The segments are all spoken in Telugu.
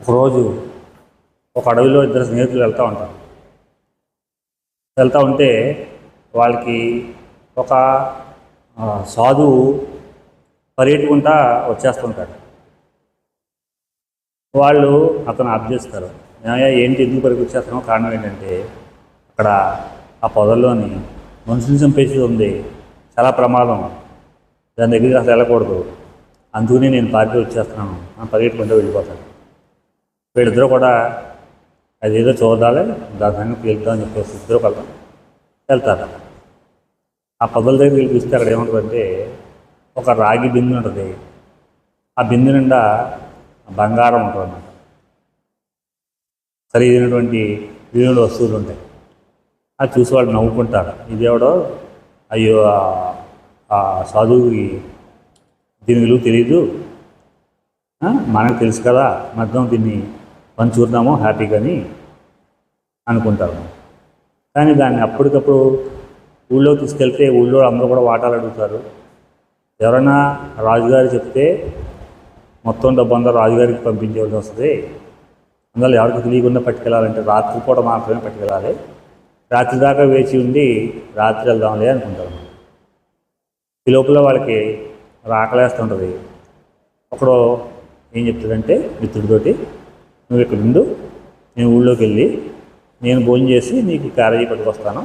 ఒకరోజు ఒక అడవిలో ఇద్దరు స్నేహితులు వెళ్తూ ఉంటారు. వెళ్తూ ఉంటే వాళ్ళకి ఒక సాధువు పర్యటకుంటా వచ్చేస్తుంటాడు. వాళ్ళు అతను అభ్యసిస్తారు ఏంటి ఎందుకు పరిగి వచ్చేస్తున్నావు కారణం ఏంటంటే అక్కడ ఆ పొదల్లోని మనుషులు చంపేసి ఉంది. చాలా ప్రమాదం. దాని దగ్గరికి అసలు వెళ్ళకూడదు. అందుకని నేను పార్టీ వచ్చేస్తున్నాను. అని పరిగెట్టుకుంటూ వెళ్ళిపోతాను వీళ్ళిద్దరూ కూడా అదేదో చూడాలి దాని సంగతి చెప్పేసి ఇద్దరు కలతాం వెళ్తారు. ఆ పొదల దగ్గర వెళ్ళి చూస్తే అక్కడ ఏముంటుందంటే ఒక రాగి బిందె ఉంటుంది. ఆ బిందె నిండా బంగారం ఉంటుంది. అన్నమాట ఖరీదైనటువంటి విలువైన వస్తువులు ఉంటాయి. అది చూసి వాళ్ళు నవ్వుకుంటారు. ఇదేవడో అయ్యో ఆ- సాధువుకి దీని విలువ తెలియదు మనకు తెలుసు కదా మధ్యం దీన్ని పని చూస్తున్నాము హ్యాపీగా హ్యాపీగాని అనుకుంటారు. కానీ దాన్ని అప్పటికప్పుడు ఊళ్ళో తీసుకెళ్తే ఊళ్ళో అందరూ కూడా వాటాలు అడుగుతారు. ఎవరైనా రాజుగారు చెప్తే మొత్తం డబ్బు అందరూ రాజుగారికి పంపించవలసి వస్తుంది. అందువల్ల ఎవరికి తెలియకుండా పట్టుకెళ్ళాలంటే రాత్రిపూట మాత్రమే పట్టుకెళ్ళాలి. రాత్రి దాకా వేచి ఉండి రాత్రి వెళ్దాంలే అనుకుంటారు. ఈ లోపల వాళ్ళకి రాకలేస్తుంటుంది. ఒకడు ఏం చెప్తాడంటే మిత్రుడితోటి నువ్వు ఇక్కడ ఉండు నేను ఊళ్ళోకి వెళ్ళి నేను భోజనం చేసి నీకు క్యారేజీ పట్టుకొస్తాను.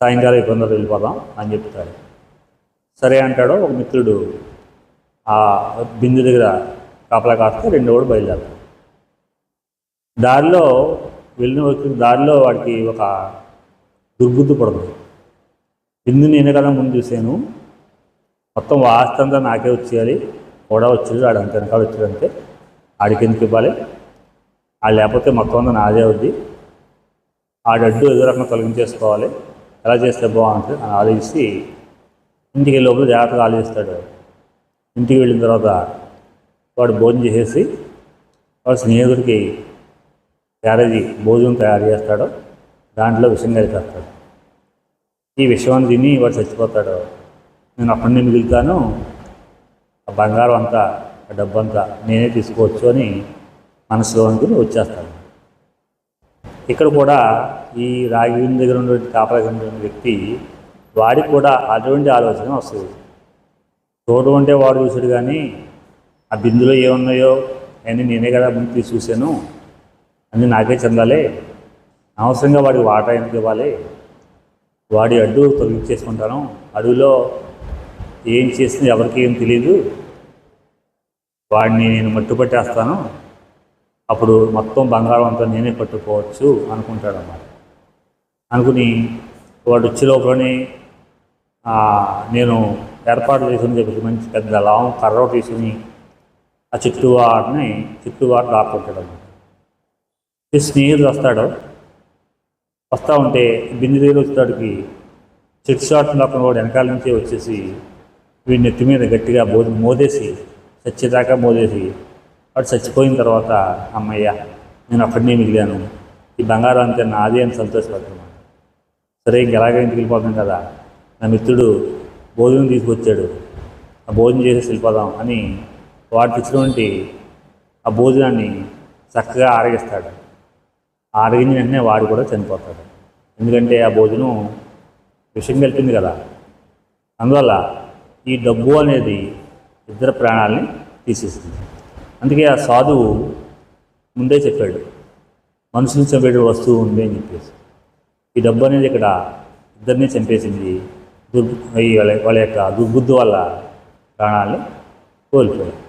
సాయంకాలం ఇబ్బందులు వెళ్ళిపోదాం అని చెప్తాడు. సరే అంటాడు ఒక మిత్రుడు. ఆ బిందు దగ్గర కాపలా కాస్తే రెండో కూడా బయలుదేరతాడు. దారిలో వెళ్ళిన వచ్చిన దారిలో వాడికి ఒక దుర్బుద్ధి పడుతుంది బిందు నేనే కదా ముందు చూశాను. మొత్తం వాస్తంతా నాకే వచ్చేయాలి. కూడా వచ్చేది వాడు అంత వెనకాల వచ్చేదంటే ఆడికి ఎందుకు ఇవ్వాలి? ఆడు లేకపోతే మొత్తం అంతా నాదే అవుద్ది. ఆడడ్డు ఏదో రకంగా తొలగించేసుకోవాలి. ఎలా చేస్తే బాగుంటుంది అని ఆలోచించి ఇంటికి వెళ్ళే లోపల జాగ్రత్తగా ఆలోచిస్తాడు. ఇంటికి వెళ్ళిన తర్వాత వాడు భోజనం చేసేసి వాడు స్నేహితుడికి క్యారేజీ భోజనం తయారు చేస్తాడు. దాంట్లో విషం కలిపేస్తాడు. ఈ విషయాన్ని తిని వాడు చచ్చిపోతాడు. నేను అప్పటి నుండి మిగులుతాను. ఆ బంగారం అంతా ఆ నేనే తీసుకోవచ్చు అని మనసులో అనుకుని వచ్చేస్తాను. ఇక్కడ కూడా ఈ రాగి దగ్గర ఉన్నటువంటి కాపలా ఉన్నటువంటి వ్యక్తి వాడికి కూడా అటువంటి ఆలోచన వస్తుంది. చూడు అంటే వాడు చూసాడు కానీ ఆ బిందులో ఏమున్నాయో అని నేనే కదా ముందు తీసి చూశాను. అని నాకే చెందాలి. అనవసరంగా వాడికి వాటా ఎందుకు ఇవ్వాలి? వాడి అడ్డు తొలగించేసుకుంటాను. అడవిలో ఏం చేసింది ఎవరికి ఏం తెలియదు వాడిని నేను మట్టుపట్టేస్తాను అప్పుడు మొత్తం బంగారం అంతా నేనే పట్టుకోవచ్చు అనుకుంటాడన్నమాట. అనుకుని వాడు వచ్చే లోపలనే నేను ఏర్పాటు చేసుకుని చెప్పి మంచి పెద్ద లావం కర్ర తీసుకుని ఆ చెట్టు వాటిని చుట్టూ వాటి దాక్కుంటాడు ఈ స్నేహితుడు వస్తాడు. వస్తూ ఉంటే బిందిదేలు దగ్గర వచ్చేటాడికి చెట్టు షాట్ లోపల వాడు వెనకాల నుంచి వచ్చేసి వీడి నెత్తి మీద గట్టిగా బో మోదేసి చచ్చేదాకా మోదేసి వాడు చచ్చిపోయిన తర్వాత అమ్మయ్య నేను అక్కడనే మిగిలాను. ఈ బంగారం అంతే నాది అని సంతోషపడుతున్నాను సరే ఇంకెలాగ ఇంటికి వెళ్ళిపోతాం కదా. నా మిత్రుడు భోజనం తీసుకొచ్చాడు. ఆ భోజనం చేసి వెళ్ళిపోదాం అని వాడు తెచ్చినటువంటి ఆ భోజనాన్ని చక్కగా ఆరగిస్తాడు. ఆరగించిన వెంటనే వాడు కూడా చనిపోతాడు. ఎందుకంటే ఆ భోజనం విషయం కలిపింది కదా. అందువల్ల ఈ డబ్బు అనేది ఇద్దరు ప్రాణాలని తీసేసింది. అందుకే ఆ సాధువు ముందే చెప్పాడు మనుషులు చంపేట వస్తువు ఉంది అని చెప్పేసి. ఈ డబ్బు అనేది ఇక్కడ ఇద్దరిని చంపేసింది దుర్ వాళ్ళ వాళ్ళ యొక్క దుర్బుద్ధి వల్ల ప్రాణాలని కోల్పోయారు